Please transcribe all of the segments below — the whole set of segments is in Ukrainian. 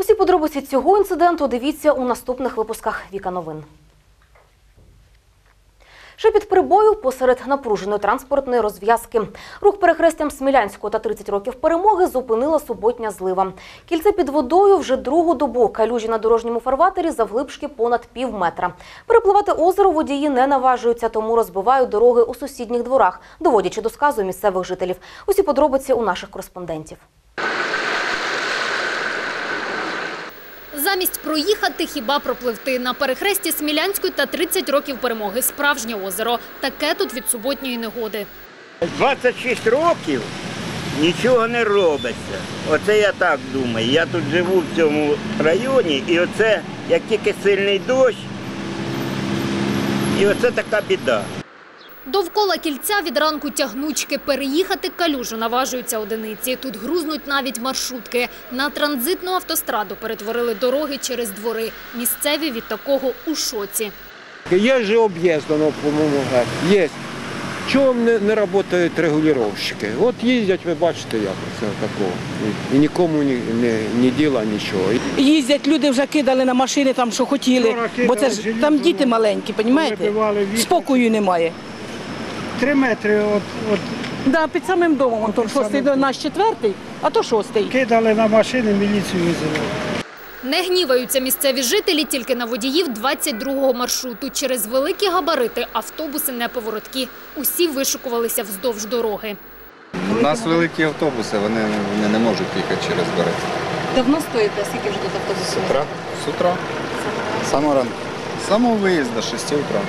Усі подробиці цього інциденту дивіться у наступних випусках Віка Новин. Шепіт прибою посеред напруженої транспортної розв'язки. Рух перехрестям Смілянського та 30 років перемоги зупинила суботня злива. Кільце під водою вже другу добу. Калюжі на дорожньому фарватері завглибшки понад пів метра. Перепливати озеро водії не наважуються, тому розбивають дороги у сусідніх дворах, доводячи до сказу місцевих жителів. Усі подробиці у наших кореспондентів. Замість проїхати, хіба пропливти на перехресті Смілянської та 30 років перемоги. Справжнє озеро. Таке тут від суботньої негоди. 26 років нічого не робиться. Оце я так думаю. Я тут живу в цьому районі, і оце як тільки сильний дощ, і оце така біда. Довкола кільця від ранку тягнучки. Переїхати калюжу наважуються одиниці. Тут грузнуть навіть маршрутки. На транзитну автостраду перетворили дороги через двори. Місцеві від такого у шоці. Есть же объезд, оно, по-моему, есть. Чого не, не працюють регулювальщики? От їздять, ви бачите, як це такого. І, і нікому ні, ні, ні діла, нічого. Їздять, люди вже кидали на машини там, що хотіли, бо це ж там діти маленькі, розумієте? Спокою немає. Три метри от, от Да, під самим домом, он то шостий, самим наш четвертий, а то шостий. кидали на машини, міліцію визивали. Не гніваються місцеві жителі тільки на водіїв 22-го маршруту. Через великі габарити автобуси неповороткі. Усі вишукувалися вздовж дороги. У нас великі автобуси, вони, вони не можуть їхати через берег. Давно стоїте? Скільки вже тут автобусів? З утра? З утра. З самого ранку. З самого виїзду, з 6 утра.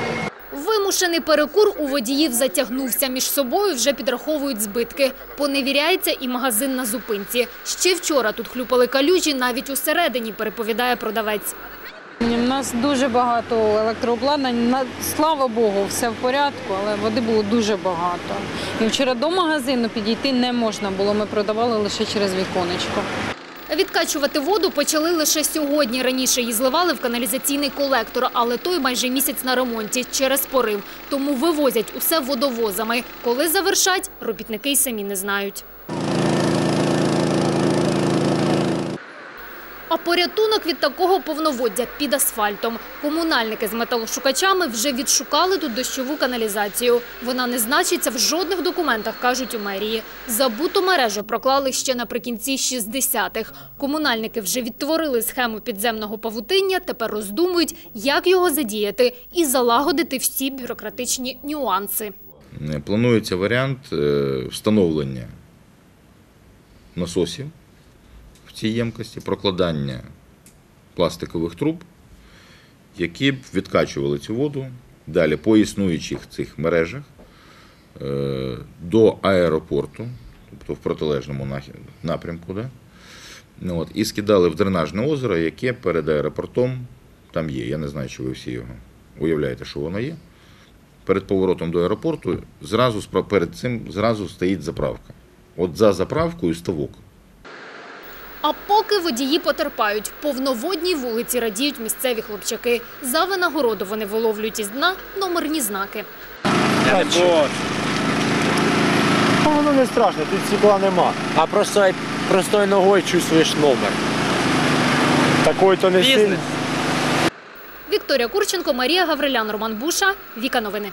Вимушений перекур у водіїв затягнувся. Між собою вже підраховують збитки. Поневіряється і магазин на зупинці. Ще вчора тут хлюпали калюжі, навіть усередині, переповідає продавець. У нас дуже багато електрообладнань. На- Слава Богу, все в порядку, але води було дуже багато. І вчора до магазину підійти не можна було. Ми продавали лише через віконечко. Відкачувати воду почали лише сьогодні. Раніше її зливали в каналізаційний колектор, але той майже місяць на ремонті через порив. Тому вивозять усе водовозами. Коли завершать, робітники й самі не знають. А порятунок від такого повноводдя під асфальтом. Комунальники з металошукачами вже відшукали тут дощову каналізацію. Вона не значиться в жодних документах, кажуть у мерії. Забуту мережу проклали ще наприкінці 60-х. Комунальники вже відтворили схему підземного павутиння, тепер роздумують, як його задіяти і залагодити всі бюрократичні нюанси. Планується варіант е, встановлення насосів в цій ємкості, прокладання пластикових труб, які б відкачували цю воду далі по існуючих цих мережах е, до аеропорту, тобто в протилежному напрямку, да? ну, от, і скидали в дренажне озеро, яке перед аеропортом там є. Я не знаю, чи ви всі його уявляєте, що воно є перед поворотом до аеропорту зразу перед цим зразу стоїть заправка. От за заправкою ставок. А поки водії потерпають, в повноводній вулиці радіють місцеві хлопчаки. За винагороду вони виловлюють із дна номерні знаки. Ну, воно не страшно, тут стекла нема. А просто простою ногою чувствуєш номер. Такий то не сильний. Вікторія Курченко, Марія Гаврилян, Роман Буша. Віка Новини.